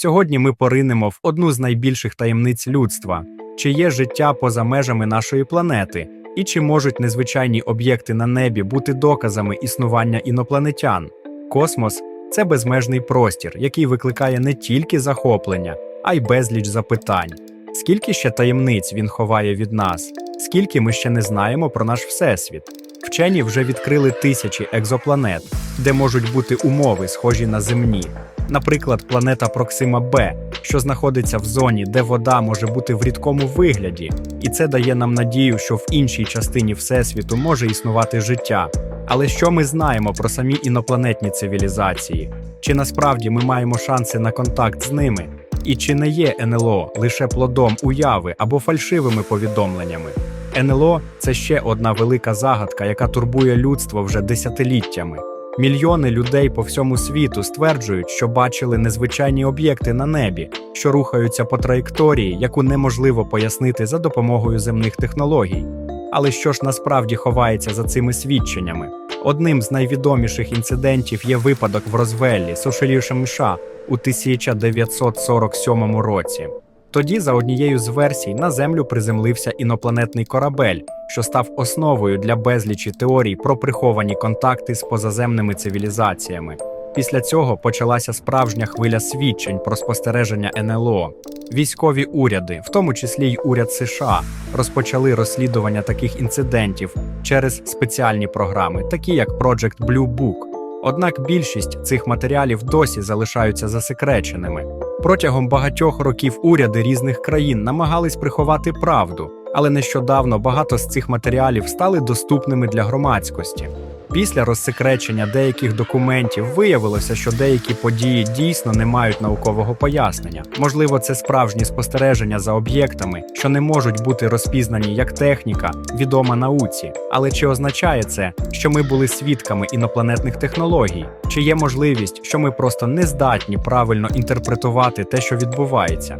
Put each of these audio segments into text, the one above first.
Сьогодні ми поринемо в одну з найбільших таємниць людства: чи є життя поза межами нашої планети, і чи можуть незвичайні об'єкти на небі бути доказами існування інопланетян? Космос це безмежний простір, який викликає не тільки захоплення, а й безліч запитань. Скільки ще таємниць він ховає від нас? Скільки ми ще не знаємо про наш всесвіт? Вчені вже відкрили тисячі екзопланет, де можуть бути умови, схожі на земні. Наприклад, планета Проксима Б, що знаходиться в зоні, де вода може бути в рідкому вигляді, і це дає нам надію, що в іншій частині Всесвіту може існувати життя. Але що ми знаємо про самі інопланетні цивілізації? Чи насправді ми маємо шанси на контакт з ними? І чи не є НЛО лише плодом уяви або фальшивими повідомленнями? НЛО це ще одна велика загадка, яка турбує людство вже десятиліттями. Мільйони людей по всьому світу стверджують, що бачили незвичайні об'єкти на небі, що рухаються по траєкторії, яку неможливо пояснити за допомогою земних технологій. Але що ж насправді ховається за цими свідченнями? Одним з найвідоміших інцидентів є випадок в Розвеллі, Сошелішем США у 1947 році. Тоді, за однією з версій, на землю приземлився інопланетний корабель, що став основою для безлічі теорій про приховані контакти з позаземними цивілізаціями. Після цього почалася справжня хвиля свідчень про спостереження НЛО. Військові уряди, в тому числі й уряд США, розпочали розслідування таких інцидентів через спеціальні програми, такі як Project Blue Book. Однак більшість цих матеріалів досі залишаються засекреченими. Протягом багатьох років уряди різних країн намагались приховати правду, але нещодавно багато з цих матеріалів стали доступними для громадськості. Після розсекречення деяких документів виявилося, що деякі події дійсно не мають наукового пояснення. Можливо, це справжні спостереження за об'єктами, що не можуть бути розпізнані як техніка, відома науці. Але чи означає це, що ми були свідками інопланетних технологій? Чи є можливість, що ми просто не здатні правильно інтерпретувати те, що відбувається?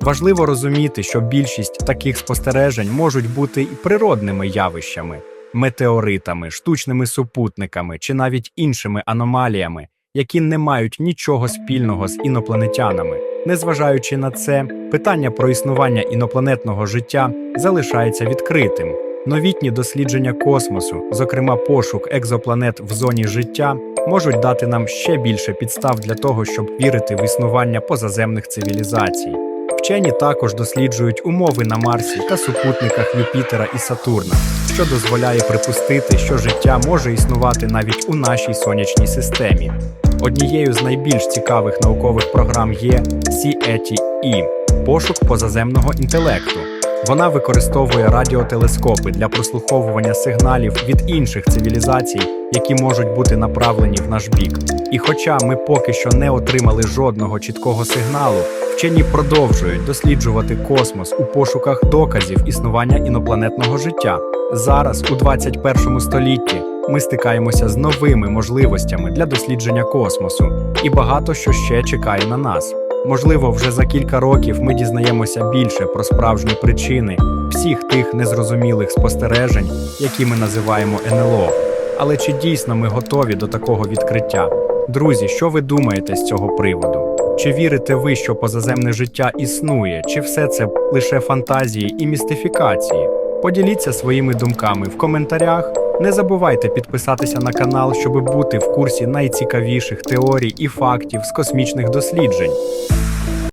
Важливо розуміти, що більшість таких спостережень можуть бути і природними явищами метеоритами, штучними супутниками чи навіть іншими аномаліями, які не мають нічого спільного з інопланетянами. Незважаючи на це, питання про існування інопланетного життя залишається відкритим. Новітні дослідження космосу, зокрема пошук екзопланет в зоні життя, можуть дати нам ще більше підстав для того, щоб вірити в існування позаземних цивілізацій. Вчені також досліджують умови на Марсі та супутниках Юпітера і Сатурна, що дозволяє припустити, що життя може існувати навіть у нашій сонячній системі. Однією з найбільш цікавих наукових програм є CETI – пошук позаземного інтелекту. Вона використовує радіотелескопи для прослуховування сигналів від інших цивілізацій, які можуть бути направлені в наш бік. І хоча ми поки що не отримали жодного чіткого сигналу, вчені продовжують досліджувати космос у пошуках доказів існування інопланетного життя. Зараз, у 21 столітті, ми стикаємося з новими можливостями для дослідження космосу, і багато що ще чекає на нас. Можливо, вже за кілька років ми дізнаємося більше про справжні причини всіх тих незрозумілих спостережень, які ми називаємо НЛО. Але чи дійсно ми готові до такого відкриття? Друзі, що ви думаєте з цього приводу? Чи вірите ви, що позаземне життя існує, чи все це лише фантазії і містифікації? Поділіться своїми думками в коментарях. Не забувайте підписатися на канал, щоб бути в курсі найцікавіших теорій і фактів з космічних досліджень.